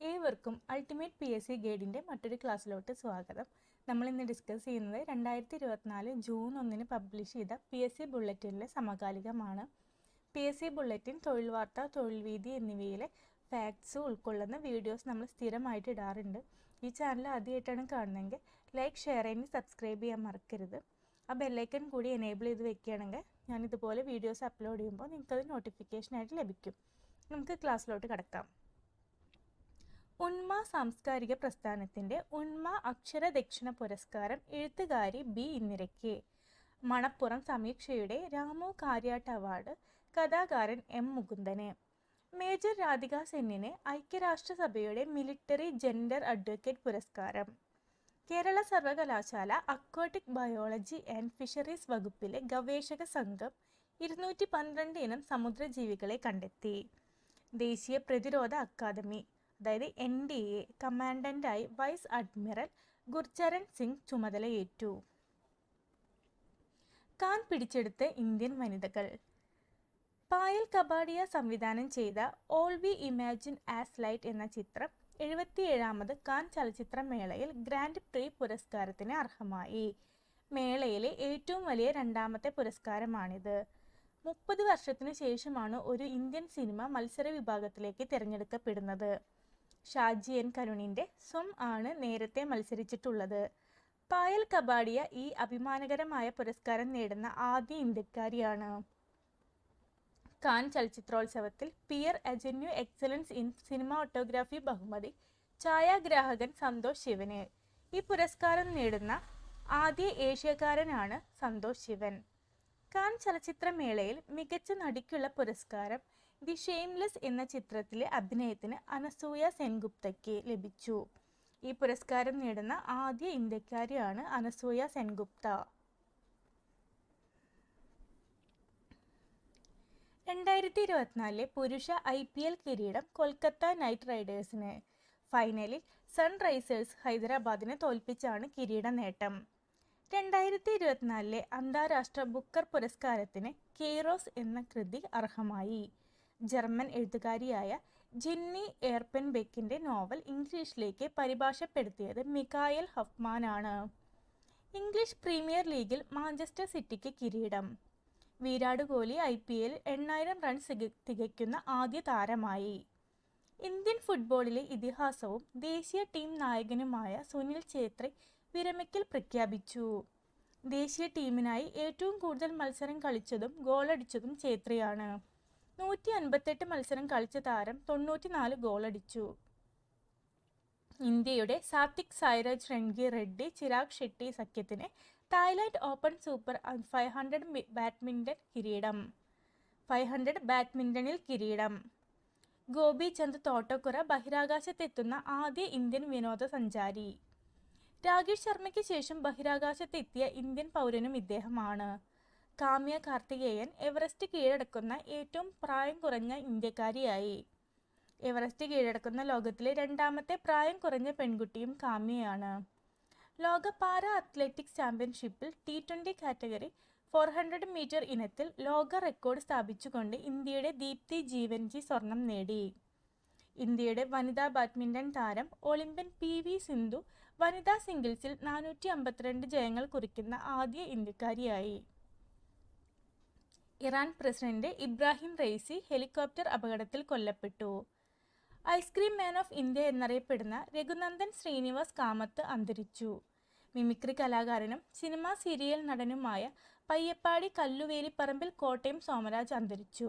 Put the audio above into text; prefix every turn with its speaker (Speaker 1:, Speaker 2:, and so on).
Speaker 1: ഏവർക്കും ultimate P S C ഗൈഡിന്റെ മറ്റൊരു ക്ലാസ്സിലോട്ട് സ്വാഗതം. നമ്മൾ ഇന്ന് ഡിസ്കസ് ചെയ്യുന്നത് രണ്ടായിരത്തി ഇരുപത്തിനാല് ജൂൺ ഒന്നിന് പബ്ലിഷ് ചെയ്ത പി എസ് സി ബുള്ളറ്റിനിലെ സമകാലികമാണ്. പി എസ് സി ബുള്ളറ്റിൻ തൊഴിൽ വാർത്ത തൊഴിൽ വീതി എന്നിവയിലെ ഫാക്ട്സ് ഉൾക്കൊള്ളുന്ന വീഡിയോസ് നമ്മൾ സ്ഥിരമായിട്ട് ഇടാറുണ്ട്. ഈ ചാനൽ ആദ്യമായിട്ടാണ് കാണുന്നതെങ്കിൽ ലൈക്ക് ഷെയർ ചെയ്ത് സബ്സ്ക്രൈബ് ചെയ്യാൻ മറക്കരുത്. ആ ബെല്ലൈക്കൺ കൂടി എനേബിൾ ചെയ്ത് വെക്കുകയാണെങ്കിൽ ഞാൻ ഇതുപോലെ വീഡിയോസ് അപ്ലോഡ് ചെയ്യുമ്പോൾ നിങ്ങൾക്കത് നോട്ടിഫിക്കേഷനായിട്ട് ലഭിക്കും. നമുക്ക് ക്ലാസ്സിലോട്ട് കിടക്കാം. ഉന്മ സാംസ്കാരിക പ്രസ്ഥാനത്തിന്റെ അക്ഷര ദക്ഷിണ പുരസ്കാരം എഴുത്തുകാരി ബി ഇന്ദിരയ്ക്ക്. മണപ്പുറം സമീക്ഷയുടെ രാമു കാര്യാട്ട് അവാർഡ് കഥാകാരൻ എം മുകുന്ദന്. മേജർ രാധിക സെന്നിന് ഐക്യരാഷ്ട്രസഭയുടെ മിലിറ്ററി ജെൻഡർ അഡ്വക്കേറ്റ് പുരസ്കാരം. കേരള സർവകലാശാല അക്വാട്ടിക് ബയോളജി ആൻഡ് ഫിഷറീസ് വകുപ്പിലെ ഗവേഷക സംഘം ഇരുന്നൂറ്റി പന്ത്രണ്ട് ഇനം സമുദ്രജീവികളെ കണ്ടെത്തി. ദേശീയ പ്രതിരോധ അക്കാദമി അതായത് എൻ ഡി എ കമാൻഡന്റായി വൈസ് അഡ്മിറൽ ഗുർചരൺ സിംഗ് ചുമതലയേറ്റു. കാൻ പിടിച്ചെടുത്ത ഇന്ത്യൻ വനിതകൾ. പായൽ കബാഡിയ സംവിധാനം ചെയ്ത all we imagine as light എന്ന ചിത്രം എഴുപത്തിയേഴാമത് കാൻ ചലച്ചിത്രമേളയിൽ ഗ്രാൻഡ് പ്രീ പുരസ്കാരത്തിന് അർഹമായി. മേളയിലെ ഏറ്റവും വലിയ രണ്ടാമത്തെ പുരസ്കാരമാണിത്. മുപ്പത് വർഷത്തിനു ശേഷമാണ് ഒരു ഇന്ത്യൻ സിനിമ മത്സര വിഭാഗത്തിലേക്ക് തിരഞ്ഞെടുക്കപ്പെടുന്നത്. ഷാജി എൻ കരുണിന്റെ സ്വം ആണ് നേരത്തെ മത്സരിച്ചിട്ടുള്ളത്. പായൽ കബാഡിയ ഈ അഭിമാനകരമായ പുരസ്കാരം നേടുന്ന ആദ്യ ഇന്ത്യക്കാരിയാണ്. കാൻ ചലച്ചിത്രോത്സവത്തിൽ പിയർ അജന്യു എക്സലൻസ് ഇൻ സിനിമ ഓട്ടോഗ്രാഫി ബഹുമതി ഛായാഗ്രാഹകൻ സന്തോഷ് ശിവന്. ഈ പുരസ്കാരം നേടുന്ന ആദ്യ ഏഷ്യക്കാരനാണ് സന്തോഷ് ശിവൻ. കാൻ ചലച്ചിത്രമേളയിൽ മികച്ച നടിക്കുള്ള പുരസ്കാരം ദി ഷെയിംലെസ് എന്ന ചിത്രത്തിലെ അഭിനയത്തിന് അനസൂയ സെൻഗുപ്തയ്ക്ക് ലഭിച്ചു. ഈ പുരസ്കാരം നേടുന്ന ആദ്യ ഇന്ത്യക്കാരിയാണ് അനസൂയ സെൻഗുപ്ത. രണ്ടായിരത്തി ഇരുപത്തിനാലിലെ പുരുഷ ഐ പി എൽ കിരീടം കൊൽക്കത്ത നൈറ്റ് റൈഡേഴ്സിന് ഫൈനലിൽ സൺറൈസേഴ്സ് ഹൈദരാബാദിനെ തോൽപ്പിച്ചാണ് കിരീട നേട്ടം. രണ്ടായിരത്തി ഇരുപത്തിനാലിലെ അന്താരാഷ്ട്ര ബുക്കർ പുരസ്കാരത്തിന് കെയ്റോസ് എന്ന കൃതി അർഹമായി. ജർമ്മൻ എഴുത്തുകാരിയായ ജിന്നി എയർപെൻ ബെക്കിന്റെ നോവൽ ഇംഗ്ലീഷിലേക്ക് പരിഭാഷപ്പെടുത്തിയത് മിക്കായൽ ഹഫ്മാനാണ്. ഇംഗ്ലീഷ് പ്രീമിയർ ലീഗിൽ മാഞ്ചസ്റ്റർ സിറ്റിക്ക് കിരീടം. Virat Kohli I P L എണ്ണായിരം റൺസ് തികയ്ക്കുന്ന ആദ്യ താരമായി. ഇന്ത്യൻ ഫുട്ബോളിലെ ഇതിഹാസവും ദേശീയ ടീം നായകനുമായ സുനിൽ ഛേത്രി വിരമിക്കൽ പ്രഖ്യാപിച്ചു. ദേശീയ ടീമിനായി ഏറ്റവും കൂടുതൽ മത്സരം കളിച്ചതും ഗോളടിച്ചതും ഛേത്രിയാണ്. നൂറ്റി അൻപത്തെട്ട് മത്സരം കളിച്ച താരം തൊണ്ണൂറ്റിനാല് ഗോളടിച്ചു ഇന്ത്യയുടെ സാത്വിക് സായ്രാജ് രൺഗി റെഡ്ഡി ചിരാഗ് ഷെട്ടി സഖ്യത്തിന് Thailand open super five hundred badminton കിരീടം. ഫൈവ് ഹൺഡ്രഡ് ബാഡ്മിന്റണിൽ കിരീടം. ഗോപി ചന്ദ് തോട്ടക്കുറ ബഹിരാകാശത്തെത്തുന്ന ആദ്യ ഇന്ത്യൻ വിനോദസഞ്ചാരി രാകേഷ് ശർമ്മയ്ക്ക് ശേഷം ബഹിരാകാശത്തെത്തിയ ഇന്ത്യൻ പൗരനും ഇദ്ദേഹമാണ്. കാമ്യ കാർത്തികേയൻ എവറസ്റ്റ് കീഴടക്കുന്ന ഏറ്റവും പ്രായം കുറഞ്ഞ ഇന്ത്യക്കാരിയായി. എവറസ്റ്റ് കീഴടക്കുന്ന ലോകത്തിലെ രണ്ടാമത്തെ പ്രായം കുറഞ്ഞ പെൺകുട്ടിയും കാമ്യയാണ്. ലോക പാര അത്ലറ്റിക്സ് ചാമ്പ്യൻഷിപ്പിൽ T twenty category four hundred metre ഇനത്തിൽ ലോക റെക്കോർഡ് സ്ഥാപിച്ചുകൊണ്ട് ഇന്ത്യയുടെ ദീപ്തി ജീവൻജി സ്വർണം നേടി. ഇന്ത്യയുടെ വനിതാ ബാഡ്മിന്റൺ താരം ഒളിമ്പ്യൻ പി വി സിന്ധു വനിതാ സിംഗിൾസിൽ നാനൂറ്റി അമ്പത്തിരണ്ട് ജയങ്ങൾ കുറിക്കുന്ന ആദ്യ ഇന്ത്യക്കാരിയായി. Iran president Ebrahim Raisi helicopter അപകടത്തിൽ കൊല്ലപ്പെട്ടു. ഐസ്ക്രീം മാൻ ഓഫ് ഇന്ത്യ എന്നറിയപ്പെടുന്ന രഘുനന്ദൻ ശ്രീനിവാസ് കാമത്ത് അന്തരിച്ചു. മിമിക്രി കലാകാരനും സിനിമാ സീരിയൽ നടനുമായ പയ്യപ്പാടി കല്ലുവേലിപ്പറമ്പിൽ കോട്ടയം സോമരാജ് അന്തരിച്ചു.